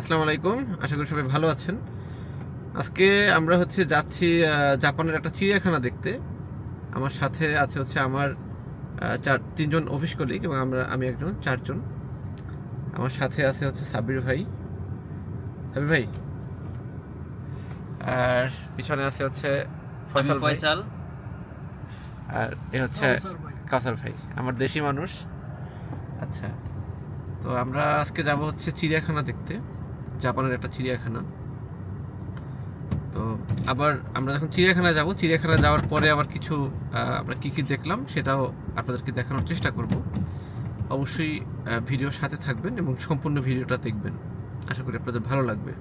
আসসালামু আলাইকুম। আশা করি সবাই ভালো আছেন। আজকে আমরা হচ্ছে যাচ্ছি জাপানের একটা চিড়িয়াখানা দেখতে। আমার সাথে আছে হচ্ছে আমার চার তিনজন অফিস কলিগ এবং আমরা আমি একজন চারজন। আমার সাথে আছে হচ্ছে সাবির ভাই। সাব্বির ভাই? আর পিছনে আছে হচ্ছে ফয়সাল ফয়সাল। আর এ হচ্ছে কাসার ভাই আমার দেশি মানুষ। আচ্ছা তো আমরা আজকে যাব হচ্ছে চিড়িয়াখানা দেখতে। জাপানের একটা চিড়িয়াখানা। তো আবার আমরা যখন চিড়িয়াখানা যাব। চিড়িয়াখানা যাওয়ার পরে আবার কিছু আমরা কী কী দেখলাম সেটাও আপনাদেরকে দেখানোর চেষ্টা করব। অবশ্যই ভিডিওর সাথে থাকবেন এবং সম্পূর্ণ ভিডিওটা দেখবেন। আশা করি আপনাদের ভালো লাগবে।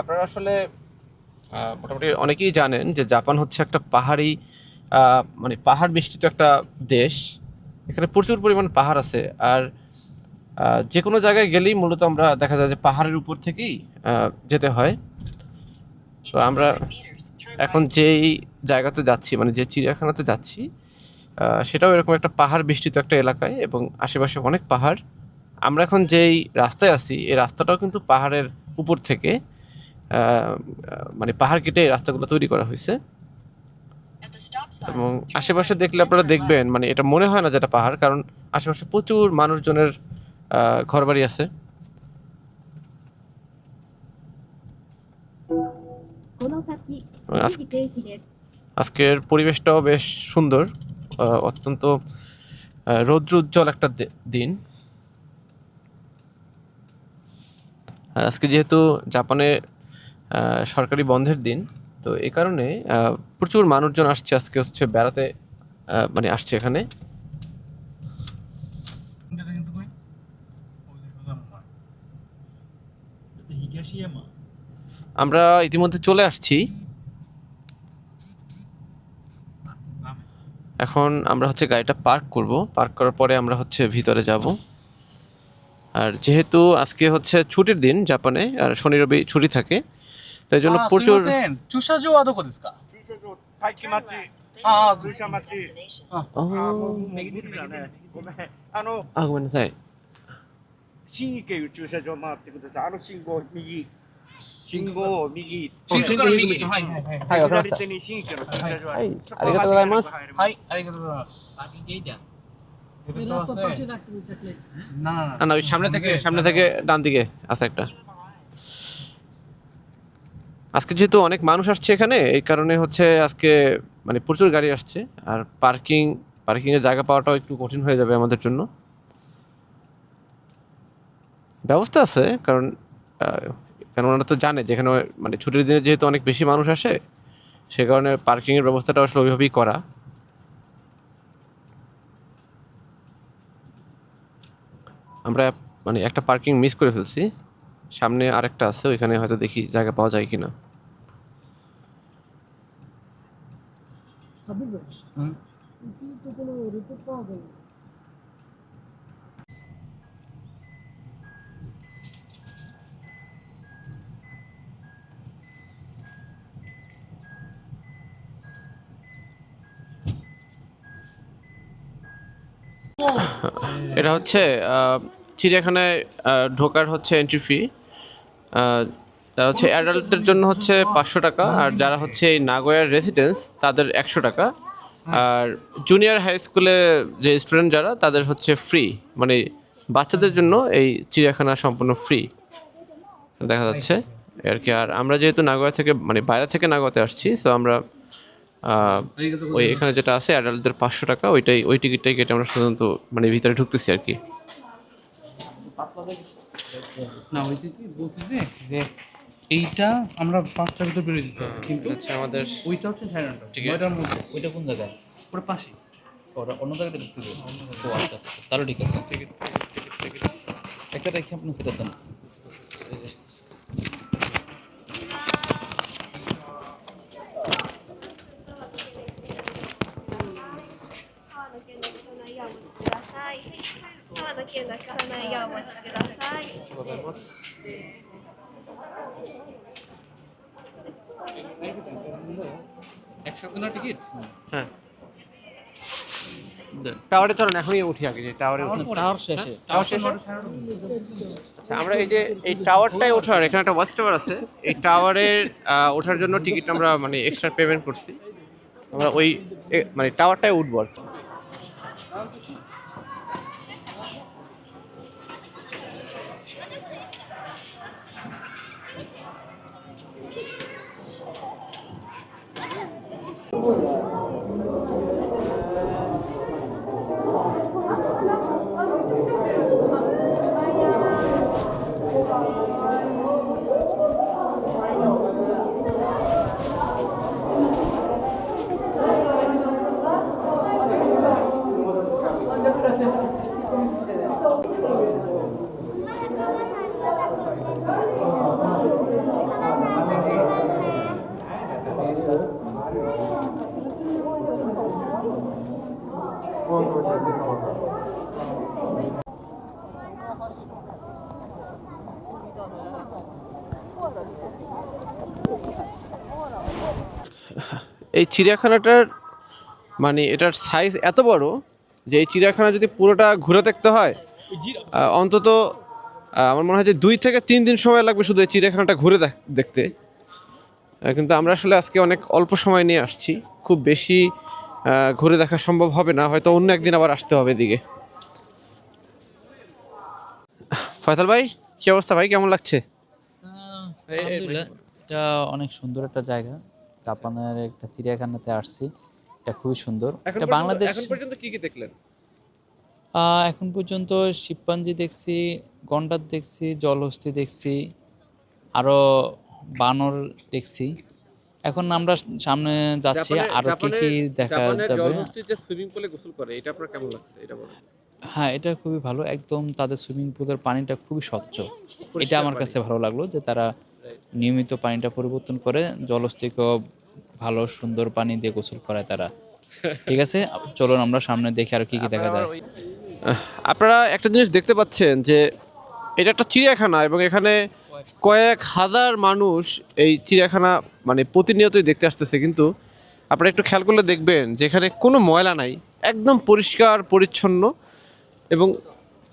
আপনারা আসলে মোটামুটি অনেকেই জানেন যে জাপান হচ্ছে একটা পাহাড়ি মানে পাহাড় বেষ্টিত একটা দেশ। এখানে প্রচুর পরিমাণ পাহাড় আছে। আর যে কোনো জায়গায় গেলেই মূলত আমরা দেখা যায় যে পাহাড়ের উপর থেকেই যেতে হয়। তো আমরা এখন যেই জায়গাতে যাচ্ছি মানে যে চিড়িয়াখানাতে যাচ্ছি সেটাও এরকম একটা পাহাড় বেষ্টিত একটা এলাকায় এবং আশেপাশে অনেক পাহাড়। আমরা এখন যেই রাস্তায় আছি এই রাস্তাটাও কিন্তু পাহাড়ের উপর থেকে মানে পাহাড় কেটে এই রাস্তাগুলো তৈরি করা হয়েছে। এবং আশেপাশে দেখলে আপনারা দেখবেন মানে এটা মনে হয় না যেটা পাহাড় কারণ আশেপাশে প্রচুর মানুষজনের ঘরবাড়ি আছে। আজকের পরিবেশটাও বেশ সুন্দর অত্যন্ত রৌদ্র উজ্জ্বল একটা দিন। আর আজকে যেহেতু জাপানে সরকারি বন্ধের দিন তো এ কারণে প্রচুর মানুষজন আসছে আজকে হচ্ছে বেড়াতে মানে আসছে এখানে। আমরা ইতিমধ্যে চলে আসছি। এখন আমরা হচ্ছে গাড়িটা পার্ক করব। পার্ক করার পরে আমরা হচ্ছে ভিতরে যাব। আর যেহেতু আজকে হচ্ছে ছুটির দিন জাপানে আর শনি রবি ছুটি থাকে তাই জন্য প্রচুর す いません駐車場はどこですか駐車場待機待ちああ駐車待ちああもう右だねごめんあの আごめんなさい新池いう駐車場回ってくださいあの信号右信号を右新宿から右右はいはいはいはいわかりました左手に新池の駐車場あはいるそこありがとうございますはいありがとうございますনা না না না ওই সামনে থেকে সামনে থেকে ডান দিকে আছে একটা আজকে যেহেতু অনেক মানুষ আসছে এখানে এই কারণে হচ্ছে আজকে মানে প্রচুর গাড়ি আসছে আর পার্কিং পার্কিং এর জায়গা পাওয়াটাও একটু কঠিন হয়ে যাবে আমাদের জন্য ব্যবস্থা আছে কারণ আহ, কারণ ওনারা তো জানে যেখানে মানে ছুটির দিনে যেহেতু অনেক বেশি মানুষ আসে সে কারণে পার্কিংয়ের ব্যবস্থাটা আসলে ওইভাবেই করা। আমরা মানে একটা পার্কিং মিস করে ফেলছি। সামনে আরেকটা আছে ওইখানে হয়তো দেখি জায়গা পাওয়া যায় কিনা। সাবির ভাই হুম। কিন্তু তো কোনো রিপোর্ট পাওয়া গেল? এটা হচ্ছে চিড়িয়াখানায় ঢোকার হচ্ছে এন্ট্রি ফি তারা হচ্ছে অ্যাডাল্টের জন্য হচ্ছে পাঁচশো টাকা, আর যারা হচ্ছে এই নাগোয়ার রেসিডেন্স তাদের একশো টাকা। আর জুনিয়র হাই স্কুলে যে স্টুডেন্ট যারা, তাদের হচ্ছে ফ্রি মানে বাচ্চাদের জন্য এই চিড়িয়াখানা সম্পূর্ণ ফ্রি দেখা যাচ্ছে। আর কি, আর আমরা যেহেতু নাগোয়া থেকে মানে বাইরে থেকে নাগোয়াতে আসছি তো আমরা ওই এখানে যেটা আছে অ্যাডাল্টদের পাঁচশো টাকা ওইটাই ওই টিকিটটাই কেটে আমরা সাধারণত মানে ভিতরে ঢুকতেছি আর কি। না হয়েছে কি বলছি যে এইটা আমরা পাঁচটার ভিতরে বেরিয়ে দিতে হবে। কিন্তু আচ্ছা আমাদের ওইটা হচ্ছে সাড়ে নটা ঠিক। নয়টার মধ্যে। ওইটা কোন জায়গায়? ওটা পাশে ওটা অন্য জায়গায় ঢুকতে দেবে ও আচ্ছা আচ্ছা তাহলে ঠিক আছে। একটা রেখে আপনি সেটা দেন 待ちください。川の件の聞かないようお待ちください。 একশো দিনের টিকিট হ্যাঁ টাওয়ারে চলেন এখনই উঠি আগে যে টাওয়ারে উঠি টাওয়ার শেষে টাওয়ার শেষে আচ্ছা আমরা এই যে এই টাওয়ারটাই ওঠার এখানে একটা ওয়াচ টাওয়ার আছে এই টাওয়ারের ওঠার জন্য টিকিট আমরা মানে এক্সট্রা পেমেন্ট করছি আমরা ওই এ- মানে টাওয়ারটাই উঠবো আর কি এই চিড়িয়াখানাটার মানে এটার সাইজ এত বড় যে এই চিড়িয়াখানা যদি পুরোটা ঘুরে দেখতে হয় অন্তত আমার মনে হয় যে দুই থেকে তিন দিন সময় লাগবে শুধু এই চিড়িয়াখানাটা ঘুরে দেখ- দেখতে। কিন্তু আমরা আসলে আজকে অনেক অল্প সময় নিয়ে আসছি। খুব বেশি ঘুরে দেখা সম্ভব হবে না, হয়তো অন্য একদিন আবার আসতে হবে এদিকে। ফয়সাল ভাই, কী অবস্থা ভাই? কেমন লাগছে? আলহামদুলিল্লাহ এটা অনেক সুন্দর একটা জায়গা। জাপানের একটা চিড়িয়াখানাতে আসছি। এটা খুবই সুন্দর। এটা বাংলাদেশ এখন পর্যন্ত কি কি দেখলেন? এখন পর্যন্ত শিবপাঞ্জি দেখছি গন্ডার দেখছি জলহস্তি দেখছি আরও বানর দেখছি। এখন আমরা সামনে যাচ্ছি আরও কি কি দেখা যাবে। জলহস্তিতে সুইমিং পুলে গোসল করে এটা আপনার কেমন লাগছে? এটা বলুন। হ্যাঁ এটা খুবই ভালো। একদম তাদের সুইমিং পুলের পানিটা খুবই স্বচ্ছ। এটা আমার কাছে ভালো লাগল যে তারা নিয়মিত পানিটা পরিবর্তন করে জলস্থিকেও ভালো, সুন্দর পানি দিয়ে গোসল করায় তারা। ঠিক আছে? চলুন আমরা সামনে দেখি আর কি কি দেখা যায়। আপনারা একটা জিনিস দেখতে পাচ্ছেন যে এটা একটা চিড়িয়াখানা এবং এখানে কয়েক হাজার মানুষ এই চিড়িয়াখানা মানে প্রতিনিয়তই দেখতে আসতেছে। কিন্তু আপনারা একটু খেয়াল করলে দেখবেন যে এখানে কোনো ময়লা নাই, একদম পরিষ্কার, পরিচ্ছন্ন এবং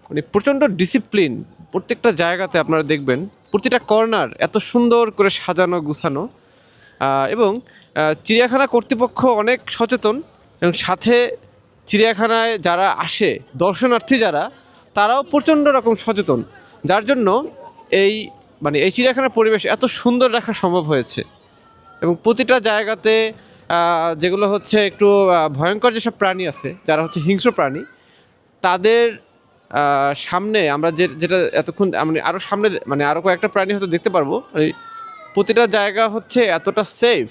মানে প্রচণ্ড ডিসিপ্লিন প্রত্যেকটা জায়গাতে আপনারা দেখবেন প্রতিটা কর্নার এত সুন্দর করে সাজানো, গুছানো। এবং চিড়িয়াখানা কর্তৃপক্ষ অনেক সচেতন এবং সাথে চিড়িয়াখানায় যারা আসে, দর্শনার্থী যারা, তারাও প্রচণ্ড রকম সচেতন। যার জন্য এই মানে এই চিড়িয়াখানার পরিবেশ এত সুন্দর রাখা সম্ভব হয়েছে। এবং প্রতিটা জায়গাতে যেগুলো হচ্ছে একটু ভয়ঙ্কর যেসব প্রাণী আছে, যারা হচ্ছে হিংস্র প্রাণী, তাদের সামনে আমরা যে যেটা এতক্ষণ মানে আরও সামনে মানে আরও কয়েকটা প্রাণী হয়তো দেখতে পারব। প্রতিটা জায়গা হচ্ছে এতটা সেফ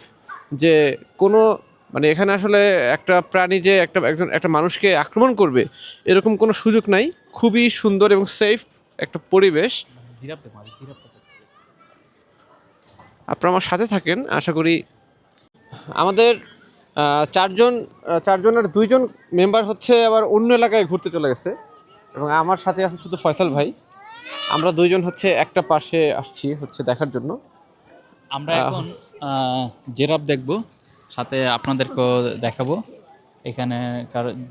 যে কোনো মানে এখানে আসলে একটা প্রাণী যে একটা একজন একটা মানুষকে আক্রমণ করবে, এরকম কোনো সুযোগ নাই। খুবই সুন্দর এবং সেফ একটা পরিবেশ। আপনারা আমার সাথে থাকেন, আশা করি আমাদের চারজন চারজনের দুইজন মেম্বার হচ্ছে আবার অন্য এলাকায় ঘুরতে চলে গেছে। এবং আমার সাথে আছে শুধু ফয়সাল ভাই। আমরা দুইজন হচ্ছে একটা পাশে আসছি হচ্ছে দেখার জন্য। আমরা এখন জেরাব দেখব সাথে আপনাদেরকেও দেখাবো। এখানে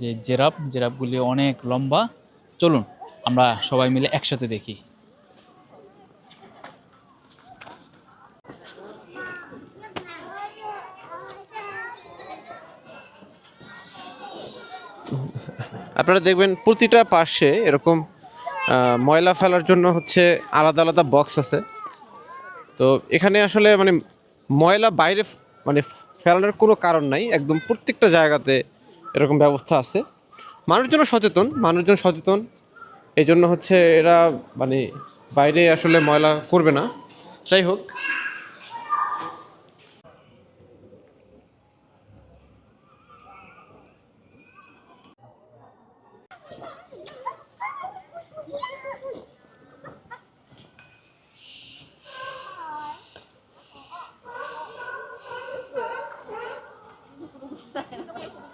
যে জেরাব জেরাফগুলি অনেক লম্বা। চলুন আমরা সবাই মিলে একসাথে দেখি। আপনারা দেখবেন প্রতিটা পাশে এরকম ময়লা ফেলার জন্য হচ্ছে আলাদা আলাদা বক্স আছে। তো এখানে আসলে মানে ময়লা বাইরে মানে ফেলানোর কোনো কারণ নাই, একদম প্রত্যেকটা জায়গাতে এরকম ব্যবস্থা আছে। মানুষজন সচেতন মানুষজন সচেতন এই জন্য হচ্ছে এরা মানে বাইরে আসলে ময়লা করবে না। যাই হোক Sorry.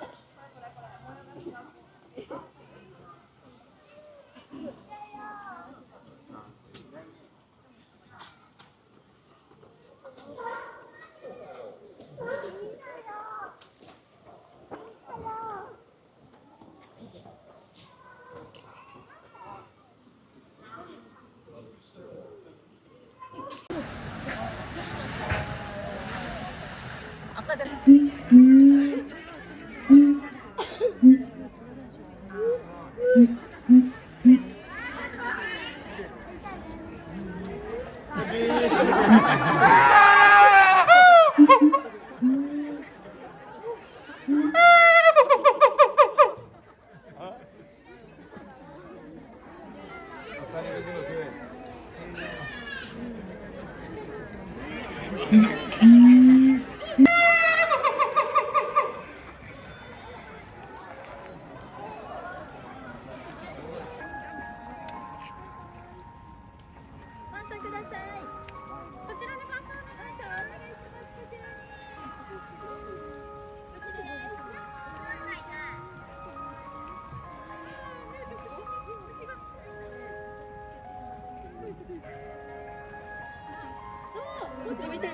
ち見てる。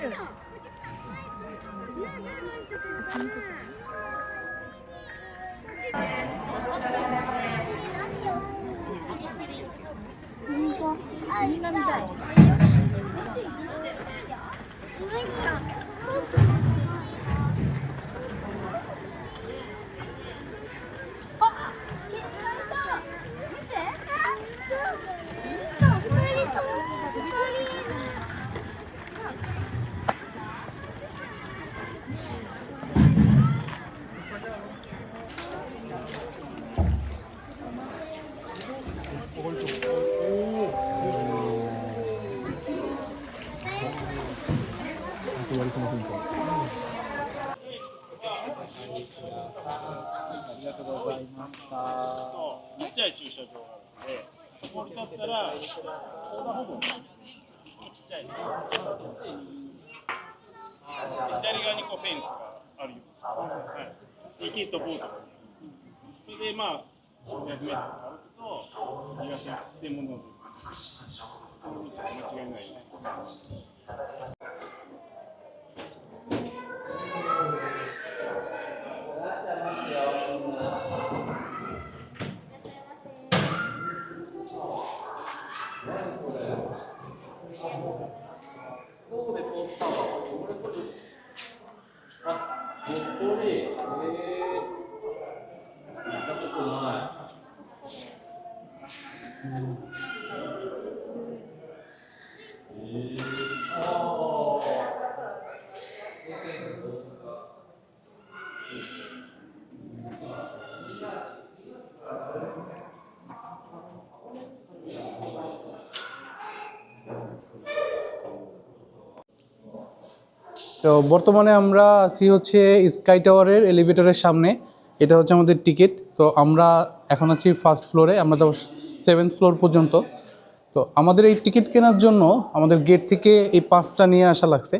みん。な見たい。ちっちゃい駐車場があるので、ここに立ったら、横断歩道ちっちゃい。左側にこうフェンスがあるようです。はい。池とボートが。それでまあ、数百メートル歩くと、東のどうで取ったのどれ取あ、え、ったことない。তো বর্তমানে আমরা আছি হচ্ছে স্কাই টাওয়ারের এলিভেটরের সামনে। এটা হচ্ছে আমাদের টিকিট তো আমরা এখন আছি ফার্স্ট ফ্লোরে আমরা যাব সেভেন্থ ফ্লোর পর্যন্ত। তো আমাদের এই টিকিট কেনার জন্য আমাদের গেট থেকে এই পাঁচটা নিয়ে আসা লাগছে।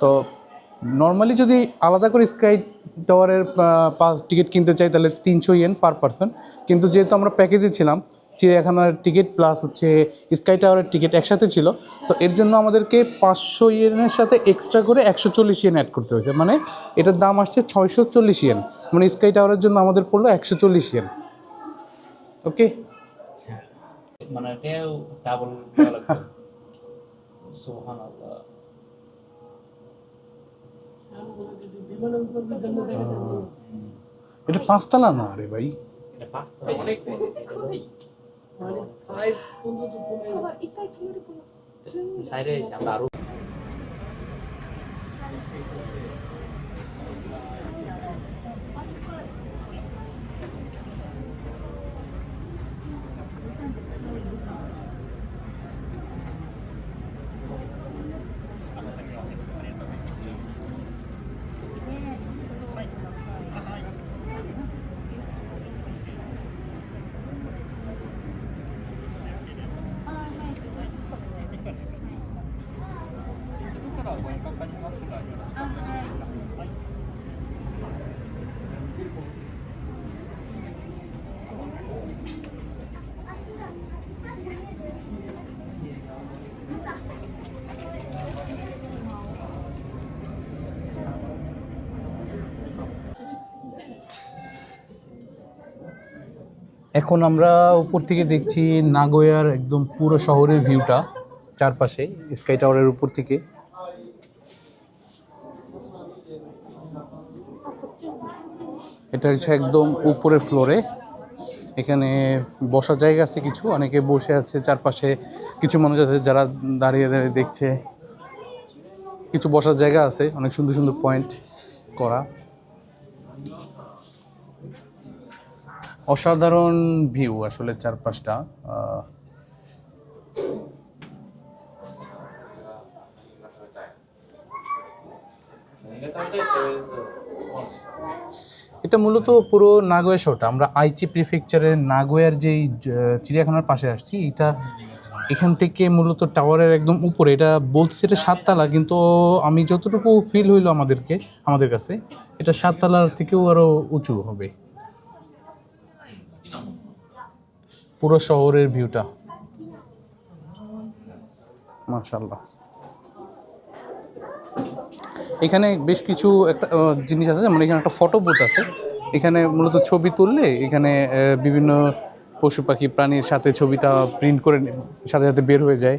তো নর্মালি যদি আলাদা করে স্কাই টাওয়ারের পাস টিকিট কিনতে চাই তাহলে তিনশো ইয়েন পার পারসন কিন্তু যেহেতু আমরা প্যাকেজে ছিলাম চিড়িয়াখানার টিকিট প্লাস হচ্ছে স্কাই টাওয়ারের টিকিট একসাথে ছিল। তো এর জন্য আমাদেরকে পাঁচশো ইয়েনের সাথে এক্সট্রা করে একশো চল্লিশ ইয়েন অ্যাড করতে হয়েছে। মানে এটার দাম আসছে ছয়শো চল্লিশ ইয়েন মানে স্কাই টাওয়ারের জন্য আমাদের পড়ল একশো চল্লিশ ইয়েন ওকে এটা পাঁচতলা না রে ভাই? এটা পাঁচতলা। 5 পর্যন্ত কমে সাইডে আমরা আরও এখন আমরা উপর থেকে দেখছি নাগোয়ার একদম পুরো শহরের ভিউটা, চারপাশে, স্কাই টাওয়ারের উপর থেকে। এটা হচ্ছে একদম উপরের ফ্লোরে। এখানে বসার জায়গা আছে কিছু, অনেকে বসে আছে চারপাশে। কিছু মানুষ আছে যারা দাঁড়িয়ে দাঁড়িয়ে দেখছে। কিছু বসার জায়গা আছে, অনেক সুন্দর সুন্দর পয়েন্ট করা। অসাধারণ ভিউ আসলে চারপাশটা। এটা মূলত পুরো নাগোয়া শোটা আমরা আইচি প্রিফেকচারের নাগোয়ার যেই চিড়িয়াখানার পাশে আসছি, এটা এখান থেকে মূলত টাওয়ারের একদম উপরে। এটা বলতেছে এটা সাততলা, কিন্তু আমি যতটুকু ফিল হইল আমাদেরকে, আমাদের কাছে, এটা সাততলার থেকেও আরও উঁচু হবে। পুরো শহরের ভিউটা মাশাল্লাহ এখানে বেশ কিছু একটা জিনিস আছে, যেমন এখানে একটা ফটো বুথ আছে। এখানে মূলত ছবি তুললে এখানে বিভিন্ন পশু পাখি, প্রাণীর সাথে ছবিটা প্রিন্ট করে সাথে সাথে বের হয়ে যায়।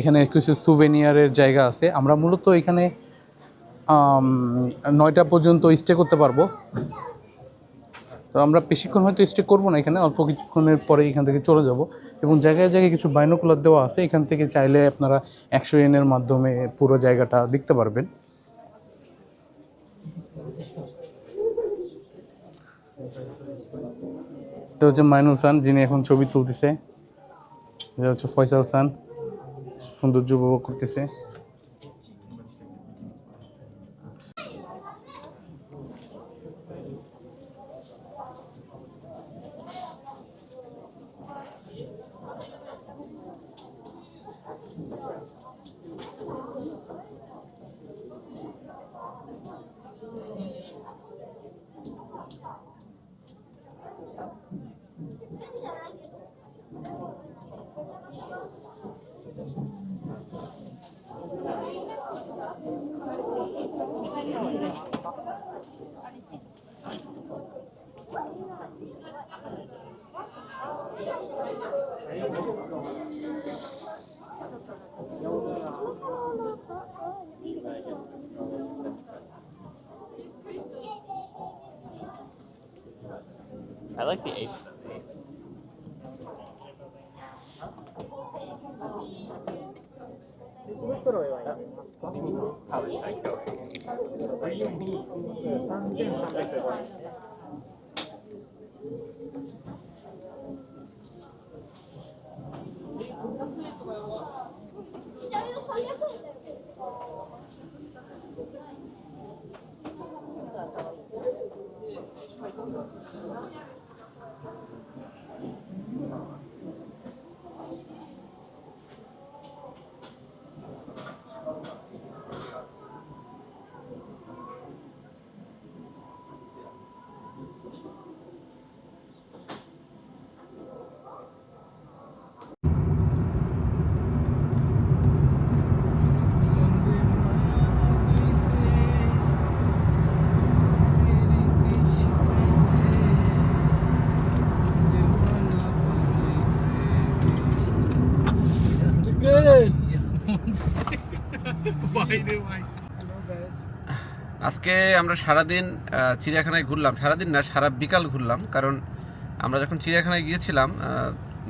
এখানে কিছু সুভেনিয়ারের জায়গা আছে। আমরা মূলত এখানে নয়টা পর্যন্ত স্টে করতে পারব। তো আমরা বেশিক্ষণ হয়তো স্টে করব না এখানে, অল্প কিছুক্ষণের পরে এখান থেকে চলে যাব। এবং জায়গায় জায়গায় কিছু বাইনোকুলার দেওয়া আছে, এখান থেকে চাইলে আপনারা একশো এনের মাধ্যমে পুরো জায়গাটা দেখতে পারবেন। এটা হচ্ছে মাইনুল সান, যিনি এখন ছবি তুলতেছে। এটা হচ্ছে ফয়সাল সান, সৌন্দর্য উপভোগ করতেছে। あれついて I like the H. আজকে আমরা সারাদিন চিড়িয়াখানায় ঘুরলাম। সারাদিন না সারা বিকাল ঘুরলাম। কারণ আমরা যখন চিড়িয়াখানায় গিয়েছিলাম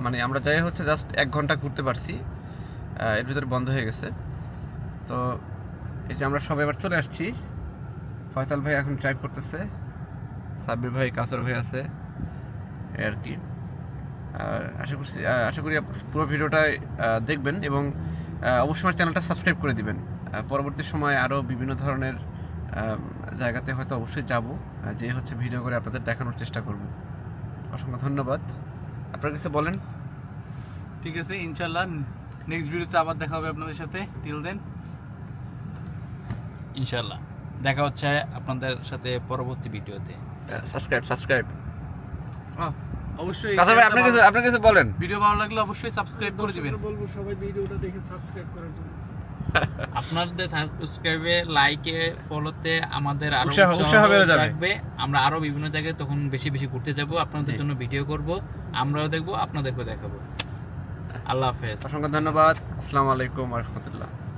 মানে আমরা যাই হচ্ছে জাস্ট এক ঘণ্টা ঘুরতে পারছি। এর ভিতরে বন্ধ হয়ে গেছে। তো এই যে আমরা সবাই এবার চলে আসছি। ফয়সাল ভাই এখন ড্রাইভ করতেছে। সাব্বির ভাই কাসর ভাই আছে। এই আর কি। আর আশা করছি আশা করি পুরো ভিডিওটা দেখবেন এবং অবশ্যই আমার চ্যানেলটা সাবস্ক্রাইব করে দিবেন। পরবর্তী সময় আরও বিভিন্ন ধরনের জায়গাতে হয়তো অবশ্যই যাব যে হচ্ছে ভিডিও করে আপনাদের দেখানোর চেষ্টা করব। অসংখ্য ধন্যবাদ। আপনার কাছে বলেন। ঠিক আছে ইনশাল্লাহ নেক্সট ভিডিওতে আবার দেখা হবে আপনাদের সাথে। টিল দেন ইনশাল্লাহ দেখা হচ্ছে আপনাদের সাথে পরবর্তী ভিডিওতে সাবস্ক্রাইব সাবস্ক্রাইব অবশ্যই কাসর ভাই আপনি কিছু আপনি কিছু বলেন। ভিডিও ভালো লাগলে অবশ্যই সাবস্ক্রাইব করে দিবেন। বলব সবাই ভিডিওটা দেখে সাবস্ক্রাইব করার জন্য। আপনাদের সাবস্ক্রাইবে লাইকে ফলোতে আমাদের আরও উৎসাহ-। থাকবে। আমরা আরও বিভিন্ন জায়গায় তখন বেশি বেশি ঘুরতে যাব। আপনাদের জন্য ভিডিও করব। আমরাও দেখব আপনাদেরকে দেখাবো। আল্লাহ হাফেজ। অসংখ্য ধন্যবাদ। আসসালামু আলাইকুম রহমতুল্লাহ।